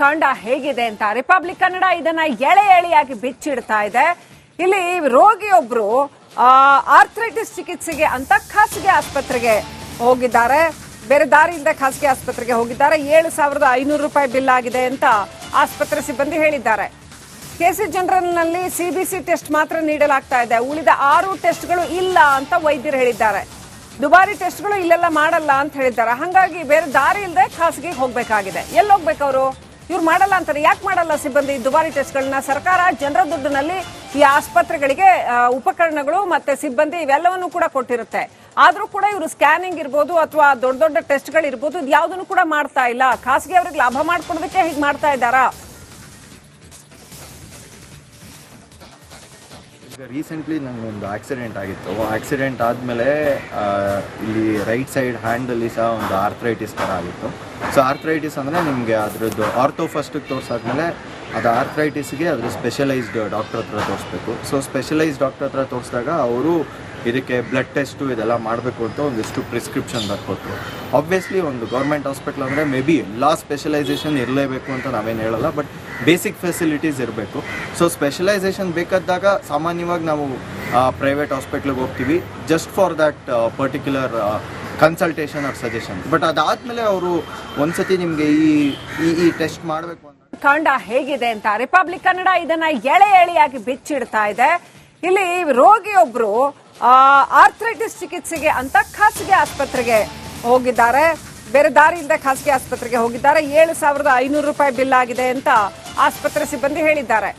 ಕಾಂಡ ಹೇಗಿದೆ ಅಂತ ರಿಪಬ್ಲಿಕ್ ಕನ್ನಡ ಇದನ್ನ ಎಳೆ ಎಳೆಯಾಗಿ ಬಿಚ್ಚಿಡ್ತಾ ಇದೆ. ಇಲ್ಲಿ ರೋಗಿಯೊಬ್ರು ಆರ್ಥ್ರೈಟಿಸ್ ಚಿಕಿತ್ಸೆಗೆ ಅಂತ ಖಾಸಗಿ ಆಸ್ಪತ್ರೆಗೆ ಹೋಗಿದ್ದಾರೆ. ಬೇರೆ ದಾರಿಯಿಂದ ಖಾಸಗಿ ಆಸ್ಪತ್ರೆಗೆ ಹೋಗಿದ್ದಾರೆ. ಏಳು ಸಾವಿರದ ಐನೂರು ರೂಪಾಯಿ ಬಿಲ್ ಆಗಿದೆ ಅಂತ ಆಸ್ಪತ್ರೆ ಸಿಬ್ಬಂದಿ ಹೇಳಿದ್ದಾರೆ. ಕೆಸಿ ಜನರಲ್ನಲ್ಲಿ ಸಿಬಿಸಿ ಟೆಸ್ಟ್ ಮಾತ್ರ ನೀಡಲಾಗ್ತಾ ಇದೆ. ಉಳಿದ ಆರು ಟೆಸ್ಟ್ಗಳು ಇಲ್ಲ ಅಂತ ವೈದ್ಯರು ಹೇಳಿದ್ದಾರೆ. ದುಬಾರಿ ಟೆಸ್ಟ್ಗಳು ಇಲ್ಲೆಲ್ಲ ಮಾಡಲ್ಲ ಅಂತ ಹೇಳಿದ್ದಾರೆ. ಹಾಗಾಗಿ ಬೇರೆ ದಾರಿ ಇಲ್ಲದೆ ಖಾಸಗಿ ಹೋಗ್ಬೇಕಾಗಿದೆ. ಎಲ್ಲಿ ಹೋಗ್ಬೇಕು ಅವರು? ಇವ್ರು ಮಾಡಲ್ಲ ಅಂತಾರೆ. ಯಾಕೆ ಮಾಡಲ್ಲ ಸಿಬ್ಬಂದಿ? ದುಬಾರಿ ಟೆಸ್ಟ್ಗಳನ್ನ ಸರ್ಕಾರ ಜನರ ದುಡ್ಡಿನಲ್ಲಿ ಈ ಆಸ್ಪತ್ರೆಗಳಿಗೆ ಉಪಕರಣಗಳು ಮತ್ತೆ ಸಿಬ್ಬಂದಿ ಇವೆಲ್ಲವನ್ನೂ ಕೂಡ ಕೊಟ್ಟಿರುತ್ತೆ. ಆದರೂ ಕೂಡ ಇವರು ಸ್ಕ್ಯಾನಿಂಗ್ ಇರ್ಬೋದು ಅಥವಾ ದೊಡ್ಡ ದೊಡ್ಡ ಟೆಸ್ಟ್ಗಳಿರ್ಬೋದು ಇದು ಯಾವುದನ್ನು ಕೂಡ ಮಾಡ್ತಾ ಇಲ್ಲ. ಖಾಸಗಿ ಅವ್ರಿಗೆ ಲಾಭ ಮಾಡ್ಕೊಡೋದಕ್ಕೆ ಹೀಗೆ ಮಾಡ್ತಾ ಇದ್ದಾರಾ? ಈಗ ರೀಸೆಂಟ್ಲಿ ನನಗೊಂದು ಆಕ್ಸಿಡೆಂಟ್ ಆಗಿತ್ತು. ಆಕ್ಸಿಡೆಂಟ್ ಆದಮೇಲೆ ಇಲ್ಲಿ ರೈಟ್ ಸೈಡ್ ಹ್ಯಾಂಡಲ್ಲಿ ಸಹ ಒಂದು ಆರ್ಥ್ರೈಟಿಸ್ ಥರ ಆಗಿತ್ತು. ಸೊ ಆರ್ಥ್ರೈಟಿಸ್ ಅಂದರೆ ನಿಮಗೆ ಅದರದ್ದು ಆರ್ಥೋ ಫಸ್ಟಿಗೆ ತೋರಿಸಾದ್ಮೇಲೆ ಅದು ಆರ್ಥ್ರೈಟಿಸ್ಗೆ ಅದ್ರ ಸ್ಪೆಷಲೈಸ್ಡ್ ಡಾಕ್ಟರ್ ಹತ್ರ ತೋರಿಸ್ಬೇಕು. ಸೊ ಸ್ಪೆಷಲೈಸ್ಡ್ ಡಾಕ್ಟರ್ ಹತ್ರ ತೋರಿಸಿದಾಗ ಅವರು ಇದಕ್ಕೆ ಬ್ಲಡ್ ಟೆಸ್ಟು ಇದೆಲ್ಲ ಮಾಡಬೇಕು ಅಂತ ಒಂದಿಷ್ಟು ಪ್ರಿಸ್ಕ್ರಿಪ್ಷನ್ ಬರ್ಕೊಟ್ರು. ಆಬ್ವಿಯಸ್ಲಿ ಒಂದು ಗೌರ್ಮೆಂಟ್ ಹಾಸ್ಪಿಟ್ಲ್ ಅಂದರೆ ಮೇ ಬಿ ಎಲ್ಲ ಸ್ಪೆಷಲೈಸೇಷನ್ ಇರಲೇಬೇಕು ಅಂತ ನಾವೇನು ಹೇಳಲ್ಲ ಬಟ್ ಬೇಸಿಕ್ ಫೆಸಿಲಿಟೀಸ್ ಇರಬೇಕು. ಸೊ ಸ್ಪೆಷಲೈಸೇಷನ್ ಬೇಕಾದಾಗ ಸಾಮಾನ್ಯವಾಗಿ ನಾವು ಪ್ರೈವೇಟ್ ಹಾಸ್ಪಿಟ್ಲಿಗೆ ಹೋಗ್ತೀವಿ just for that particular consultation or suggestion but ಅದಾದಮೇಲೆ ಅವರು ಒಂದ್ಸತಿ ನಿಮಗೆ ಈ ಈ ಟೆಸ್ಟ್ ಮಾಡಬೇಕು ಅಂತ ಕಾಂಡ ಹೇಗಿದೆ ಅಂತ ರಿಪಬ್ಲಿಕ್ ಕನ್ನಡ ಇದನ್ನ ಎಳೆ ಎಳೆಯಾಗಿ ಬಿಚ್ಚಿಡ್ತಾ ಇದೆ. ಇಲ್ಲಿ ರೋಗಿಯೊಬ್ರು ಆರ್ಥ್ರೈಟಿಸ್ ಚಿಕಿತ್ಸೆಗೆ ಅಂತ ಖಾಸಗಿ ಆಸ್ಪತ್ರೆಗೆ ಹೋಗಿದ್ದಾರೆ. ಬೇರೆ ದಾರಿ ಇಲ್ಲದೆ ಖಾಸಗಿ ಆಸ್ಪತ್ರೆಗೆ ಹೋಗಿದ್ದಾರೆ. ಏಳು ಸಾವಿರದ ಐನೂರು ರೂಪಾಯಿ ಬಿಲ್ ಆಗಿದೆ ಅಂತ ಆಸ್ಪತ್ರೆ ಸಿಬ್ಬಂದಿ ಹೇಳಿದ್ದಾರೆ.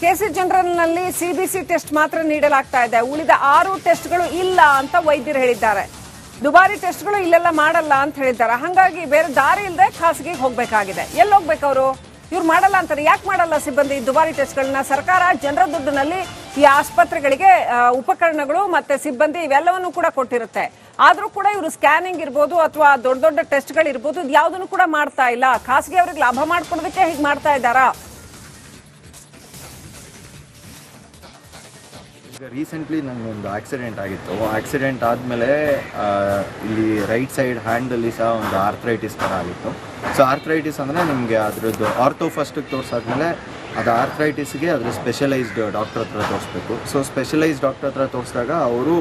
ಕೆಸಿ ಜನರಲ್ನಲ್ಲಿ ಸಿಬಿಸಿ ಟೆಸ್ಟ್ ಮಾತ್ರ ನೀಡಲಾಗ್ತಾ ಇದೆ. ಉಳಿದ ಆರು ಟೆಸ್ಟ್ಗಳು ಇಲ್ಲ ಅಂತ ವೈದ್ಯರು ಹೇಳಿದ್ದಾರೆ. ದುಬಾರಿ ಟೆಸ್ಟ್ಗಳು ಇಲ್ಲೆಲ್ಲ ಮಾಡಲ್ಲ ಅಂತ ಹೇಳಿದ್ದಾರೆ. ಹಾಗಾಗಿ ಬೇರೆ ದಾರಿ ಇಲ್ಲದೆ ಖಾಸಗಿ ಹೋಗ್ಬೇಕಾಗಿದೆ. ಎಲ್ಲಿ ಹೋಗ್ಬೇಕು ಅವರು? ಇವ್ರು ಮಾಡಲ್ಲ ಅಂತಾರೆ. ಯಾಕೆ ಮಾಡಲ್ಲ ಸಿಬ್ಬಂದಿ ದುಬಾರಿ ಟೆಸ್ಟ್ಗಳನ್ನ ಸರ್ಕಾರ ಜನರ ದುಡ್ಡಿನಲ್ಲಿ ಈ ಆಸ್ಪತ್ರೆಗಳಿಗೆ ಉಪಕರಣಗಳು ಮತ್ತೆ ಸಿಬ್ಬಂದಿ ಇವೆಲ್ಲವನ್ನು ಕೂಡ ಕೊಟ್ಟಿರುತ್ತೆ. ಆದ್ರೂ ಕೂಡ ಇವರು ಸ್ಕ್ಯಾನಿಂಗ್ ಇರ್ಬೋದು ಅಥವಾ ದೊಡ್ಡ ದೊಡ್ಡ ಟೆಸ್ಟ್ಗಳು ಇರ್ಬೋದು ಯಾವುದನ್ನು ಕೂಡ ಮಾಡ್ತಾ ಇಲ್ಲ. ಖಾಸಗಿ ಅವ್ರಿಗೆ ಲಾಭ ಮಾಡ್ಕೊಡೋದಕ್ಕೆ ಹೀಗೆ ಮಾಡ್ತಾ ಇದ್ದಾರಾ? ಈಗ ರೀಸೆಂಟ್ಲಿ ನನಗೊಂದು ಆಕ್ಸಿಡೆಂಟ್ ಆಗಿತ್ತು. ಆಕ್ಸಿಡೆಂಟ್ ಆದಮೇಲೆ ಇಲ್ಲಿ ರೈಟ್ ಸೈಡ್ ಹ್ಯಾಂಡಲ್ಲಿ ಸಹ ಒಂದು ಆರ್ಥ್ರೈಟಿಸ್ ಥರ ಆಗಿತ್ತು. ಸೊ ಆರ್ಥ್ರೈಟಿಸ್ ಅಂದರೆ ನಿಮಗೆ ಅದರದ್ದು ಆರ್ಥೋ ಫಸ್ಟಿಗೆ ತೋರಿಸಾದ್ಮೇಲೆ ಅದು ಆರ್ಥ್ರೈಟಿಸ್ಗೆ ಅದ್ರ ಸ್ಪೆಷಲೈಸ್ಡ್ ಡಾಕ್ಟರ್ ಹತ್ರ ತೋರಿಸ್ಬೇಕು. ಸೊ ಸ್ಪೆಷಲೈಸ್ಡ್ ಡಾಕ್ಟರ್ ಹತ್ರ ತೋರಿಸಿದಾಗ ಅವರು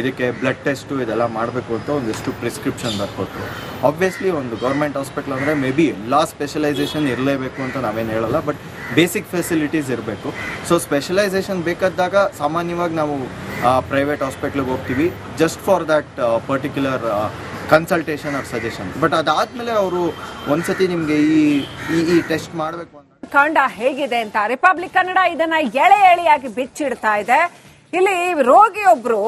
ಇದಕ್ಕೆ ಬ್ಲಡ್ ಟೆಸ್ಟು ಇದೆಲ್ಲ ಮಾಡಬೇಕು ಅಂತ ಒಂದಿಷ್ಟು ಪ್ರಿಸ್ಕ್ರಿಪ್ಷನ್ ಬರ್ಕೊಟ್ರು. ಆಬ್ವಿಯಸ್ಲಿ ಒಂದು ಗೌರ್ಮೆಂಟ್ ಹಾಸ್ಪಿಟ್ಲ್ ಅಂದರೆ ಮೇ ಬಿ ಎಲ್ಲ ಸ್ಪೆಷಲೈಸೇಷನ್ ಇರಲೇಬೇಕು ಅಂತ ನಾವೇನು ಹೇಳಲ್ಲ ಬಟ್ ಬೇಸಿಕ್ ಫೆಸಿಲಿಟೀಸ್ ಇರಬೇಕು. ಸೊ ಸ್ಪೆಷಲೈಸೇಷನ್ ಬೇಕಾದಾಗ ಸಾಮಾನ್ಯವಾಗಿ ನಾವು ಪ್ರೈವೇಟ್ ಹಾಸ್ಪಿಟ್ಲಿಗೆ ಹೋಗ್ತೀವಿ. Just for that particular consultation or suggestion but ಅದಾದ್ಮೇಲೆ ಅವರು ಒಂದ್ಸತಿ ನಿಮಗೆ ಈ ಈ ಟೆಸ್ಟ್ ಮಾಡಬೇಕು ಅಂತ. ಕಾಂಡ ಹೇಗಿದೆ ಅಂತ ರಿಪಬ್ಲಿಕ್ ಕನ್ನಡ ಇದನ್ನ ಎಳೆ ಎಳೆಯಾಗಿ ಬಿಚ್ಚಿಡ್ತಾ ಇದೆ. ಇಲ್ಲಿ ರೋಗಿಯೊಬ್ರು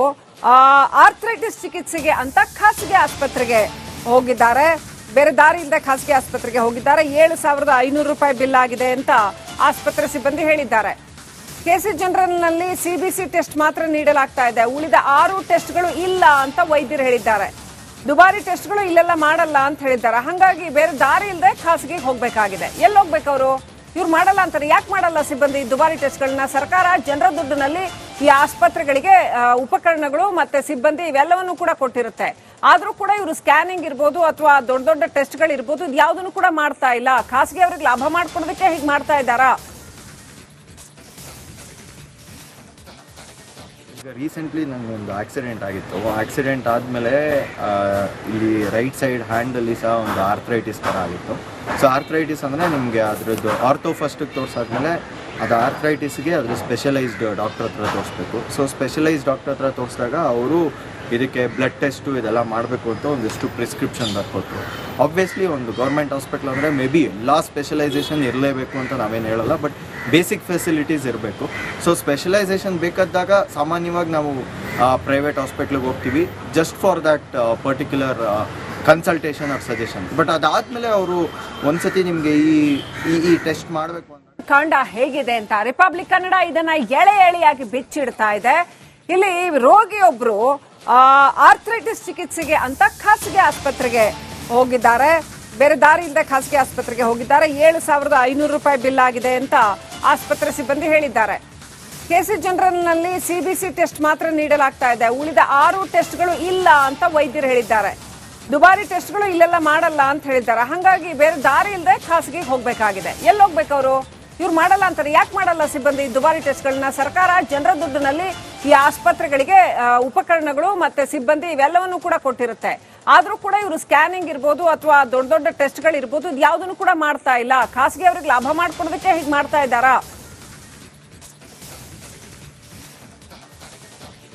ಆರ್ಥ್ರೈಟಿಸ್ ಚಿಕಿತ್ಸೆಗೆ ಅಂತ ಖಾಸಗಿ ಆಸ್ಪತ್ರೆಗೆ ಹೋಗಿದ್ದಾರೆ. ಬೇರೆ ದಾರಿ ಇಲ್ಲದೆ ಖಾಸಗಿ ಆಸ್ಪತ್ರೆಗೆ ಹೋಗಿದ್ದಾರೆ. ಏಳು ಸಾವಿರದ ಐನೂರು ರೂಪಾಯಿ ಬಿಲ್ ಆಗಿದೆ ಅಂತ ಆಸ್ಪತ್ರೆ ಸಿಬ್ಬಂದಿ ಹೇಳಿದ್ದಾರೆ. ಕೆಸಿ ಜನರಲ್ನಲ್ಲಿ ಸಿಬಿಸಿ ಟೆಸ್ಟ್ ಮಾತ್ರ ನೀಡಲಾಗ್ತಾ ಇದೆ. ಉಳಿದ ಆರು ಟೆಸ್ಟ್ಗಳು ಇಲ್ಲ ಅಂತ ವೈದ್ಯರು ಹೇಳಿದ್ದಾರೆ. ದುಬಾರಿ ಟೆಸ್ಟ್ಗಳು ಇಲ್ಲೆಲ್ಲ ಮಾಡಲ್ಲ ಅಂತ ಹೇಳಿದ್ದಾರೆ. ಹಾಗಾಗಿ ಬೇರೆ ದಾರಿ ಇಲ್ಲದೆ ಖಾಸಗಿಗೆ ಹೋಗ್ಬೇಕಾಗಿದೆ. ಎಲ್ಲಿ ಹೋಗ್ಬೇಕು ಅವರು? ಇವ್ರು ಮಾಡಲ್ಲ ಅಂತಾರೆ. ಯಾಕೆ ಮಾಡಲ್ಲ ಸಿಬ್ಬಂದಿ ದುಬಾರಿ ಟೆಸ್ಟ್ಗಳನ್ನ? ಸರ್ಕಾರ ಜನರ ದುಡ್ಡಿನಲ್ಲಿ ಈ ಆಸ್ಪತ್ರೆಗಳಿಗೆ ಉಪಕರಣಗಳು ಮತ್ತೆ ಸಿಬ್ಬಂದಿ ಇವೆಲ್ಲವನ್ನೂ ಕೂಡ ಕೊಟ್ಟಿರುತ್ತೆ. ಆದರೂ ಕೂಡ ಇವರು ಸ್ಕ್ಯಾನಿಂಗ್ ಇರ್ಬೋದು ಅಥವಾ ದೊಡ್ಡ ದೊಡ್ಡ ಟೆಸ್ಟ್ಗಳು ಇರ್ಬೋದು ಇದು ಯಾವುದನ್ನು ಕೂಡ ಮಾಡ್ತಾ ಇಲ್ಲ. ಖಾಸಗಿ ಅವ್ರಿಗೆ ಲಾಭ ಮಾಡ್ಕೊಡೋದಕ್ಕೆ ಹೀಗೆ ಮಾಡ್ತಾ ಇದ್ದಾರಾ? ಈಗ ರೀಸೆಂಟ್ಲಿ ನನಗೊಂದು ಆಕ್ಸಿಡೆಂಟ್ ಆಗಿತ್ತು. ಆಕ್ಸಿಡೆಂಟ್ ಆದಮೇಲೆ ಇಲ್ಲಿ ರೈಟ್ ಸೈಡ್ ಹ್ಯಾಂಡಲ್ಲಿ ಸಹ ಒಂದು ಆರ್ಥ್ರೈಟಿಸ್ ಥರ ಆಗಿತ್ತು. ಸೊ ಆರ್ಥ್ರೈಟಿಸ್ ಅಂದರೆ ನಿಮಗೆ ಅದರದ್ದು ಆರ್ಥೋ ಫಸ್ಟಿಗೆ ತೋರಿಸಾದ್ಮೇಲೆ ಅದು ಆರ್ಥ್ರೈಟಿಸ್ಗೆ ಅದ್ರ ಸ್ಪೆಷಲೈಸ್ಡ್ ಡಾಕ್ಟರ್ ಹತ್ರ ತೋರಿಸ್ಬೇಕು. ಸೊ ಸ್ಪೆಷಲೈಸ್ಡ್ ಡಾಕ್ಟರ್ ಹತ್ರ ತೋರಿಸಿದಾಗ ಅವರು ಇದಕ್ಕೆ ಬ್ಲಡ್ ಟೆಸ್ಟು ಇದೆಲ್ಲ ಮಾಡಬೇಕು ಅಂತ ಒಂದಿಷ್ಟು ಪ್ರಿಸ್ಕ್ರಿಪ್ಷನ್ ಬರ್ಕೊಟ್ರು. ಆಬ್ವಿಯಸ್ಲಿ ಒಂದು ಗೌರ್ಮೆಂಟ್ ಹಾಸ್ಪಿಟ್ಲ್ ಅಂದರೆ ಮೇ ಬಿ ಎಲ್ಲ ಸ್ಪೆಷಲೈಸೇಷನ್ ಇರಲೇಬೇಕು ಅಂತ ನಾವೇನು ಹೇಳಲ್ಲ ಬಟ್ ಬೇಸಿಕ್ ಫೆಸಿಲಿಟೀಸ್ ಇರಬೇಕು. ಸೊ ಸ್ಪೆಷಲೈಸೇಷನ್ ಬೇಕಾದಾಗ ಸಾಮಾನ್ಯವಾಗಿ ನಾವು ಪ್ರೈವೇಟ್ ಹಾಸ್ಪಿಟ್ಲಿಗೆ ಹೋಗ್ತೀವಿ. Just for that particular consultation or suggestion but ಅದಾದಮೇಲೆ ಅವರು ಒಂದ್ಸತಿ ನಿಮಗೆ ಈ ಈ ಟೆಸ್ಟ್ ಮಾಡಬೇಕು ಅಂತ ಕಾಂಡ ಹೇಗಿದೆ ಅಂತ ರಿಪಬ್ಲಿಕ್ ಕನ್ನಡ ಇದನ್ನ ಎಳೆ ಎಳೆಯಾಗಿ ಬಿಚ್ಚಿಡ್ತಾ ಇದೆ. ಇಲ್ಲಿ ರೋಗಿಯೊಬ್ರು ಆರ್ಥ್ರೈಟಿಸ್ ಚಿಕಿತ್ಸೆಗೆ ಅಂತ ಖಾಸಗಿ ಆಸ್ಪತ್ರೆಗೆ ಹೋಗಿದ್ದಾರೆ. ಬೇರೆ ದಾರಿಯಿಂದ ಖಾಸಗಿ ಆಸ್ಪತ್ರೆಗೆ ಹೋಗಿದ್ದಾರೆ. ಏಳು ಸಾವಿರದ ಐನೂರು ರೂಪಾಯಿ ಬಿಲ್ ಆಗಿದೆ ಅಂತ ಆಸ್ಪತ್ರೆ ಸಿಬ್ಬಂದಿ ಹೇಳಿದ್ದಾರೆ. ಕೆಸಿ ಜನರಲ್ನಲ್ಲಿ ಸಿಬಿಸಿ ಟೆಸ್ಟ್ ಮಾತ್ರ ನೀಡಲಾಗ್ತಾ ಇದೆ. ಉಳಿದ ಆರು ಟೆಸ್ಟ್ಗಳು ಇಲ್ಲ ಅಂತ ವೈದ್ಯರು ಹೇಳಿದ್ದಾರೆ. ದುಬಾರಿ ಟೆಸ್ಟ್ಗಳು ಇಲ್ಲೆಲ್ಲ ಮಾಡಲ್ಲ ಅಂತ ಹೇಳಿದ್ದಾರೆ. ಹಾಗಾಗಿ ಬೇರೆ ದಾರಿ ಇಲ್ಲದೆ ಖಾಸಗಿ ಹೋಗಬೇಕಾಗಿದೆ. ಎಲ್ಲಿ ಹೋಗ್ಬೇಕು ಅವರು? ಇವ್ರು ಮಾಡಲ್ಲ ಅಂತಾರೆ. ಯಾಕೆ ಮಾಡಲ್ಲ ಸಿಬ್ಬಂದಿ? ದುಬಾರಿ ಟೆಸ್ಟ್ಗಳನ್ನ ಸರ್ಕಾರ ಜನರ ದುಡ್ಡಿನಲ್ಲಿ ಈ ಆಸ್ಪತ್ರೆಗಳಿಗೆ ಉಪಕರಣಗಳು ಮತ್ತೆ ಸಿಬ್ಬಂದಿ ಇವೆಲ್ಲವನ್ನು ಕೂಡ ಕೊಟ್ಟಿರುತ್ತೆ. ಆದರೂ ಕೂಡ ಇವರು ಸ್ಕ್ಯಾನಿಂಗ್ ಇರ್ಬೋದು ಅಥವಾ ದೊಡ್ಡ ದೊಡ್ಡ ಟೆಸ್ಟ್ಗಳಿರ್ಬೋದು ಇದು ಯಾವುದನ್ನು ಕೂಡ ಮಾಡ್ತಾ ಇಲ್ಲ. ಖಾಸಗಿ ಅವ್ರಿಗೆ ಲಾಭ ಮಾಡ್ಕೊಡೋದಕ್ಕೆ ಹೀಗೆ ಮಾಡ್ತಾ ಇದ್ದಾರಾ?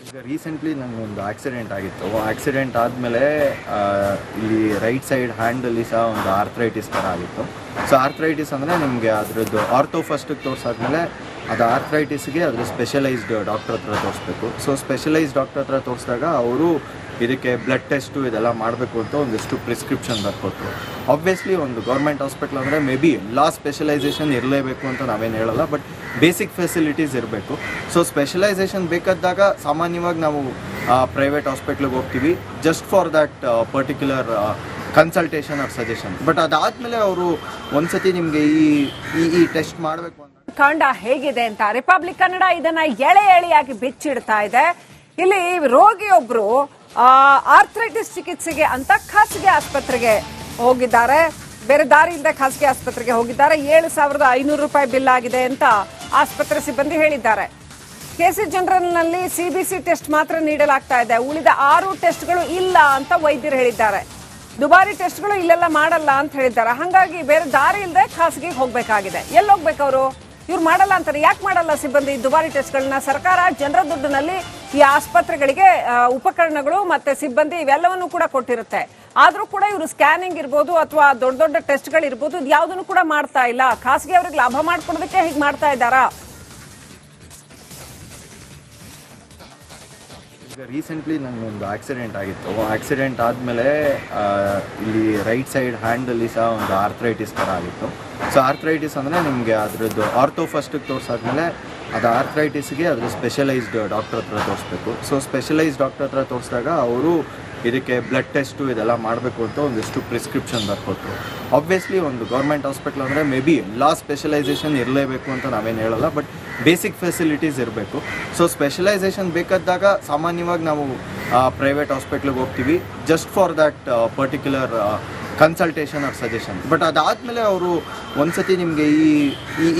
ಈಗ ರೀಸೆಂಟ್ಲಿ ನನಗೊಂದು ಆಕ್ಸಿಡೆಂಟ್ ಆಗಿತ್ತು. ಆಕ್ಸಿಡೆಂಟ್ ಆದಮೇಲೆ ಇಲ್ಲಿ ರೈಟ್ ಸೈಡ್ ಹ್ಯಾಂಡಲ್ಲಿ ಸಹ ಒಂದು ಆರ್ಥ್ರೈಟಿಸ್ ಥರ ಆಗಿತ್ತು. ಸೊ ಆರ್ಥ್ರೈಟಿಸ್ ಅಂದರೆ ನಿಮಗೆ ಅದರದ್ದು ಆರ್ಥೋ ಫಸ್ಟಿಗೆ ತೋರಿಸಾದ್ಮೇಲೆ ಅದು ಆರ್ಥ್ರೈಟಿಸ್ಗೆ ಅದರ ಸ್ಪೆಷಲೈಸ್ಡ್ ಡಾಕ್ಟರ್ ಹತ್ರ ತೋರಿಸ್ಬೇಕು. ಸೊ ಸ್ಪೆಷಲೈಸ್ಡ್ ಡಾಕ್ಟರ್ ಹತ್ರ ತೋರಿಸಿದಾಗ ಅವರು ಇದಕ್ಕೆ ಬ್ಲಡ್ ಟೆಸ್ಟು ಇದೆಲ್ಲ ಮಾಡಬೇಕು ಅಂತ ಒಂದಿಷ್ಟು ಪ್ರಿಸ್ಕ್ರಿಪ್ಷನ್ ಬರ್ಕೊಟ್ರು. ಆಬ್ವಿಯಸ್ಲಿ ಒಂದು ಗೌರ್ಮೆಂಟ್ ಹಾಸ್ಪಿಟ್ಲ್ ಅಂದರೆ ಮೇ ಬಿ ಎಲ್ಲ ಸ್ಪೆಷಲೈಸೇಷನ್ ಇರಲೇಬೇಕು ಅಂತ ನಾವೇನು ಹೇಳಲ್ಲ ಬಟ್ ಬೇಸಿಕ್ ಫೆಸಿಲಿಟೀಸ್ ಇರಬೇಕು. ಸೊ ಸ್ಪೆಷಲೈಸೇಷನ್ ಬೇಕಾದಾಗ ಸಾಮಾನ್ಯವಾಗಿ ನಾವು ಪ್ರೈವೇಟ್ ಹಾಸ್ಪಿಟ್ಲಿಗೆ ಹೋಗ್ತೀವಿ just for that particular consultation or suggestion but ಅದಾದಮೇಲೆ ಅವರು ಒಂದ್ಸತಿ ನಿಮಗೆ ಈ ಈ ಟೆಸ್ಟ್ ಮಾಡಬೇಕು ಅಂತ ಕಂಡ ಹೇಗಿದೆ ಅಂತ ರಿಪಬ್ಲಿಕ್ ಕನ್ನಡ ಇದನ್ನ ಎಳೆ ಎಳೆಯಾಗಿ ಬಿಚ್ಚಿಡ್ತಾ ಇದೆ. ಇಲ್ಲಿ ರೋಗಿಯೊಬ್ರು ಆರ್ಥ್ರೈಟಿಸ್ ಚಿಕಿತ್ಸೆಗೆ ಅಂತ ಖಾಸಗಿ ಆಸ್ಪತ್ರೆಗೆ ಹೋಗಿದ್ದಾರೆ. ಬೇರೆ ದಾರಿ ಇಲ್ಲದೆ ಖಾಸಗಿ ಆಸ್ಪತ್ರೆಗೆ ಹೋಗಿದ್ದಾರೆ. ಏಳು ಸಾವಿರದ ಐನೂರು ರೂಪಾಯಿ ಬಿಲ್ ಆಗಿದೆ ಅಂತ ಆಸ್ಪತ್ರೆ ಸಿಬ್ಬಂದಿ ಹೇಳಿದ್ದಾರೆ. ಕೆಸಿ ಜನರಲ್ನಲ್ಲಿ ಸಿಬಿಸಿ ಟೆಸ್ಟ್ ಮಾತ್ರ ನೀಡಲಾಗ್ತಾ ಇದೆ. ಉಳಿದ ಆರು ಟೆಸ್ಟ್ಗಳು ಇಲ್ಲ ಅಂತ ವೈದ್ಯರು ಹೇಳಿದ್ದಾರೆ. ದುಬಾರಿ ಟೆಸ್ಟ್ಗಳು ಇಲ್ಲೆಲ್ಲ ಮಾಡಲ್ಲ ಅಂತ ಹೇಳಿದ್ದಾರೆ. ಹಾಗಾಗಿ ಬೇರೆ ದಾರಿ ಇಲ್ಲದೆ ಖಾಸಗಿಗೆ ಹೋಗಬೇಕಾಗಿದೆ. ಎಲ್ಲಿ ಹೋಗ್ಬೇಕು ಅವರು ಇವ್ರು ಮಾಡಲ್ಲ ಅಂತಾರೆ. ಯಾಕೆ ಮಾಡಲ್ಲ ಸಿಬ್ಬಂದಿ? ದುಬಾರಿ ಟೆಸ್ಟ್ಗಳನ್ನ ಸರ್ಕಾರ ಜನರ ದುಡ್ಡಿನಲ್ಲಿ ಈ ಆಸ್ಪತ್ರೆಗಳಿಗೆ ಉಪಕರಣಗಳು ಮತ್ತೆ ಸಿಬ್ಬಂದಿ ಇವೆಲ್ಲವನ್ನು ಕೂಡ ಕೊಟ್ಟಿರುತ್ತೆ. ಆದರೂ ಕೂಡ ಇವರು ಸ್ಕ್ಯಾನಿಂಗ್ ಇರ್ಬೋದು ಅಥವಾ ದೊಡ್ಡ ದೊಡ್ಡ ಟೆಸ್ಟ್ಗಳು ಇರ್ಬೋದು ಯಾವುದನ್ನು ಕೂಡ ಮಾಡ್ತಾ ಇಲ್ಲ. ಖಾಸಗಿ ಅವ್ರಿಗೆ ಲಾಭ ಮಾಡ್ಕೊಡೋದಕ್ಕೆ ಹೀಗೆ ಮಾಡ್ತಾ ಇದ್ದಾರಾ? ಈಗ ರೀಸೆಂಟ್ಲಿ ನನಗೊಂದು ಆಕ್ಸಿಡೆಂಟ್ ಆಗಿತ್ತು. ಆಕ್ಸಿಡೆಂಟ್ ಆದಮೇಲೆ ಇಲ್ಲಿ ರೈಟ್ ಸೈಡ್ ಹ್ಯಾಂಡಲ್ಲಿ ಸಹ ಒಂದು ಆರ್ಥ್ರೈಟಿಸ್ ಥರ ಆಗಿತ್ತು. ಸೊ ಆರ್ಥ್ರೈಟಿಸ್ ಅಂದರೆ ನಿಮಗೆ ಅದರದ್ದು ಆರ್ಥೋ ಫಸ್ಟಿಗೆ ತೋರಿಸಾದ್ಮೇಲೆ ಅದು ಆರ್ಥ್ರೈಟಿಸ್ಗೆ ಅದ್ರ ಸ್ಪೆಷಲೈಸ್ಡ್ ಡಾಕ್ಟರ್ ಹತ್ರ ತೋರಿಸ್ಬೇಕು. ಸೊ ಸ್ಪೆಷಲೈಸ್ಡ್ ಡಾಕ್ಟರ್ ಹತ್ರ ತೋರಿಸಿದಾಗ ಅವರು ಇದಕ್ಕೆ ಬ್ಲಡ್ ಟೆಸ್ಟು ಇದೆಲ್ಲ ಮಾಡಬೇಕು ಅಂತ ಒಂದಿಷ್ಟು ಪ್ರಿಸ್ಕ್ರಿಪ್ಷನ್ ಬರ್ಕೊಟ್ರು. ಆಬ್ವಿಯಸ್ಲಿ ಒಂದು ಗೌರ್ಮೆಂಟ್ ಹಾಸ್ಪಿಟ್ಲ್ ಅಂದರೆ ಮೇ ಬಿ ಎಲ್ಲ ಸ್ಪೆಷಲೈಸೇಷನ್ ಇರಲೇಬೇಕು ಅಂತ ನಾವೇನು ಹೇಳಲ್ಲ ಬಟ್ ಬೇಸಿಕ್ ಫೆಸಿಲಿಟೀಸ್ ಇರಬೇಕು. ಸೊ ಸ್ಪೆಷಲೈಸೇಷನ್ ಬೇಕಾದಾಗ ಸಾಮಾನ್ಯವಾಗಿ ನಾವು ಪ್ರೈವೇಟ್ ಹಾಸ್ಪಿಟ್ಲಿಗೆ ಹೋಗ್ತೀವಿ. Just for that particular consultation or suggestion but ಅದಾದ್ಮೇಲೆ ಅವರು ಒಂದ್ಸತಿ ನಿಮಗೆ ಈ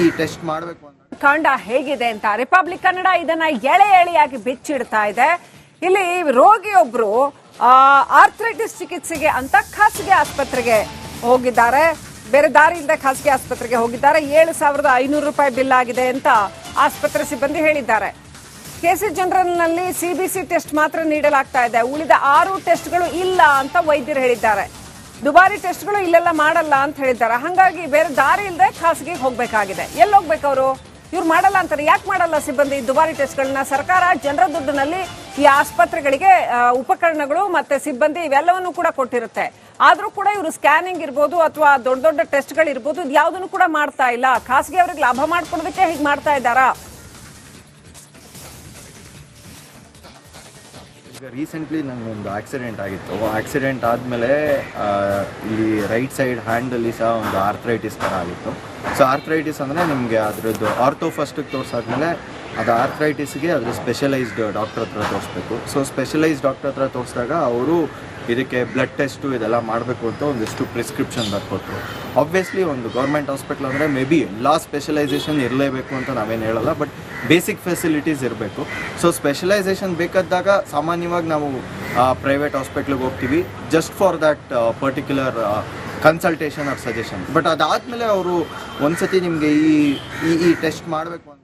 ಈ ಟೆಸ್ಟ್ ಮಾಡಬೇಕು ಕಾಂಡ ಹೇಗಿದೆ ಅಂತ ರಿಪಬ್ಲಿಕ್ ಕನ್ನಡ ಇದನ್ನ ಎಳೆ ಎಳೆಯಾಗಿ ಬಿಚ್ಚಿಡ್ತಾ ಇದೆ. ಇಲ್ಲಿ ರೋಗಿಯೊಬ್ರು ಆರ್ಥ್ರೈಟಿಸ್ ಚಿಕಿತ್ಸೆಗೆ ಅಂತ ಖಾಸಗಿ ಆಸ್ಪತ್ರೆಗೆ ಹೋಗಿದ್ದಾರೆ. ಬೇರೆ ದಾರಿಯಿಂದ ಖಾಸಗಿ ಆಸ್ಪತ್ರೆಗೆ ಹೋಗಿದ್ದಾರೆ. ಏಳು ಸಾವಿರದ ಐನೂರು ರೂಪಾಯಿ ಬಿಲ್ ಆಗಿದೆ ಅಂತ ಆಸ್ಪತ್ರೆ ಸಿಬ್ಬಂದಿ ಹೇಳಿದ್ದಾರೆ. ಕೆಸಿ ಜನರಲ್ನಲ್ಲಿ ಸಿಬಿಸಿ ಟೆಸ್ಟ್ ಮಾತ್ರ ನೀಡಲಾಗ್ತಾ ಇದೆ. ಉಳಿದ ಆರು ಟೆಸ್ಟ್ಗಳು ಇಲ್ಲ ಅಂತ ವೈದ್ಯರು ಹೇಳಿದ್ದಾರೆ. ದುಬಾರಿ ಟೆಸ್ಟ್ಗಳು ಇಲ್ಲೆಲ್ಲ ಮಾಡಲ್ಲ ಅಂತ ಹೇಳಿದ್ದಾರೆ. ಹಾಗಾಗಿ ಬೇರೆ ದಾರಿ ಇಲ್ಲದೆ ಖಾಸಗಿ ಹೋಗ್ಬೇಕಾಗಿದೆ. ಎಲ್ಲಿ ಹೋಗ್ಬೇಕು ಅವರು? ಇವ್ರು ಮಾಡಲ್ಲ ಅಂತಾರೆ. ಯಾಕೆ ಮಾಡಲ್ಲ ಸಿಬ್ಬಂದಿ ದುಬಾರಿ ಟೆಸ್ಟ್ಗಳನ್ನ? ಸರ್ಕಾರ ಜನರ ದುಡ್ಡಿನಲ್ಲಿ ಈ ಆಸ್ಪತ್ರೆಗಳಿಗೆ ಉಪಕರಣಗಳು ಮತ್ತೆ ಸಿಬ್ಬಂದಿ ಇವೆಲ್ಲವನ್ನೂ ಕೂಡ ಕೊಟ್ಟಿರುತ್ತೆ. ಆದ್ರೂ ಕೂಡ ಇವರು ಸ್ಕ್ಯಾನಿಂಗ್ ಇರ್ಬೋದು ಅಥವಾ ದೊಡ್ಡ ದೊಡ್ಡ ಟೆಸ್ಟ್ಗಳು ಇರ್ಬೋದು ಯಾವುದನ್ನು ಕೂಡ ಮಾಡ್ತಾ ಇಲ್ಲ. ಖಾಸಗಿ ಅವ್ರಿಗೆ ಲಾಭ ಮಾಡ್ಕೊಡೋದಕ್ಕೆ ಹೀಗೆ ಮಾಡ್ತಾ ಇದ್ದಾರಾ? ಈಗ ರೀಸೆಂಟ್ಲಿ ನನಗೊಂದು ಆಕ್ಸಿಡೆಂಟ್ ಆಗಿತ್ತು. ಆಕ್ಸಿಡೆಂಟ್ ಆದಮೇಲೆ ಇಲ್ಲಿ ರೈಟ್ ಸೈಡ್ ಹ್ಯಾಂಡಲ್ಲಿ ಸಹ ಒಂದು ಆರ್ಥ್ರೈಟಿಸ್ ಥರ ಆಗಿತ್ತು. ಸೊ ಆರ್ಥ್ರೈಟಿಸ್ ಅಂದರೆ ನಿಮಗೆ ಅದರದ್ದು ಆರ್ಥೋ ಫಸ್ಟಿಗೆ ತೋರಿಸಾದ್ಮೇಲೆ ಅದು ಆರ್ಥ್ರೈಟಿಸ್ಗೆ ಅದ್ರ ಸ್ಪೆಷಲೈಸ್ಡ್ ಡಾಕ್ಟರ್ ಹತ್ರ ತೋರಿಸ್ಬೇಕು. ಸೊ ಸ್ಪೆಷಲೈಸ್ಡ್ ಡಾಕ್ಟರ್ ಹತ್ರ ತೋರಿಸಿದಾಗ ಅವರು ಇದಕ್ಕೆ ಬ್ಲಡ್ ಟೆಸ್ಟು ಇದೆಲ್ಲ ಮಾಡಬೇಕು ಅಂತ ಒಂದಿಷ್ಟು ಪ್ರಿಸ್ಕ್ರಿಪ್ಷನ್ ಬರ್ಕೊಟ್ರು. ಆಬ್ವಿಯಸ್ಲಿ ಒಂದು ಗೌರ್ಮೆಂಟ್ ಹಾಸ್ಪಿಟ್ಲ್ ಅಂದರೆ ಮೇ ಬಿ ಎಲ್ಲ ಸ್ಪೆಷಲೈಸೇಷನ್ ಇರಲೇಬೇಕು ಅಂತ ನಾವೇನು ಹೇಳಲ್ಲ ಬಟ್ ಬೇಸಿಕ್ ಫೆಸಿಲಿಟೀಸ್ ಇರಬೇಕು. ಸೊ ಸ್ಪೆಷಲೈಸೇಷನ್ ಬೇಕಾದಾಗ ಸಾಮಾನ್ಯವಾಗಿ ನಾವು ಪ್ರೈವೇಟ್ ಹಾಸ್ಪಿಟ್ಲಿಗೆ ಹೋಗ್ತೀವಿ just for that particular consultation or suggestion but ಅದಾದಮೇಲೆ ಅವರು ಒಂದು ಸತಿ ನಿಮಗೆ ಈ ಈ ಟೆಸ್ಟ್ ಮಾಡಬೇಕು ಅಂತ